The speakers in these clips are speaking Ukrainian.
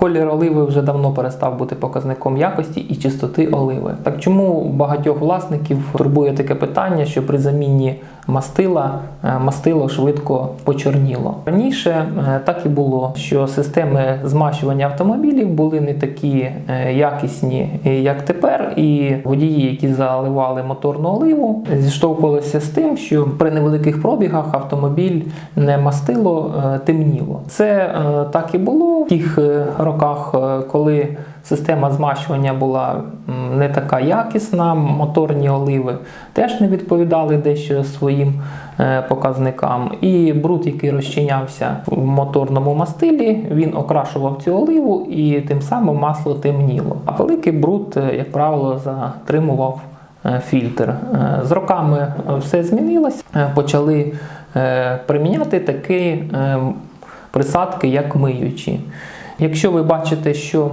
Колір оливи вже давно перестав бути показником якості і чистоти оливи. Так чому багатьох власників турбує таке питання, що при заміні мастила е, мастило швидко почорніло? Раніше е, так і було, що системи змащування автомобілів були не такі е, якісні, як тепер, і водії, які заливали моторну оливу, зіштовхувалися з тим, що при невеликих пробігах автомобіль не мастило темніло. Це так і було в тих роках, е, коли система змащування була не така якісна, моторні оливи теж не відповідали дещо своїм е, показникам. І бруд, який розчинявся в моторному мастилі, він окрашував цю оливу і тим самим масло темніло. А великий бруд, е, як правило, затримував фільтр. З роками все змінилось. Почали приміняти такі присадки, як миючі. Якщо ви бачите, що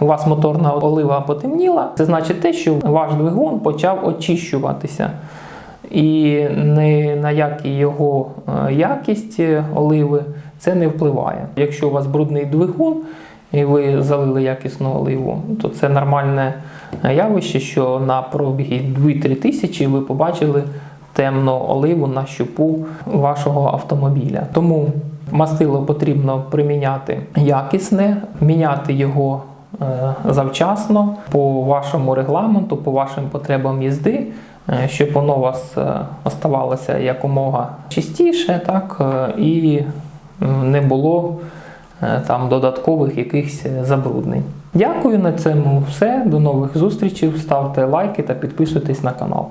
у вас моторна олива потемніла, це значить те, що ваш двигун почав очищуватися. І не на які його е, якість оливи це не впливає. Якщо у вас брудний двигун і ви залили якісну оливу, то це нормальне е, явище, що на пробігі 2-3 тисячі ви побачили темну оливу на щупу вашого автомобіля. Тому мастило потрібно приміняти якісне, міняти його е, завчасно по вашому регламенту, по вашим потребам їзди, е, щоб воно у вас е, оставалося якомога чистіше, так, і не було там додаткових якихось забруднень. Дякую на цьому все. До нових зустрічей. Ставте лайки та підписуйтесь на канал.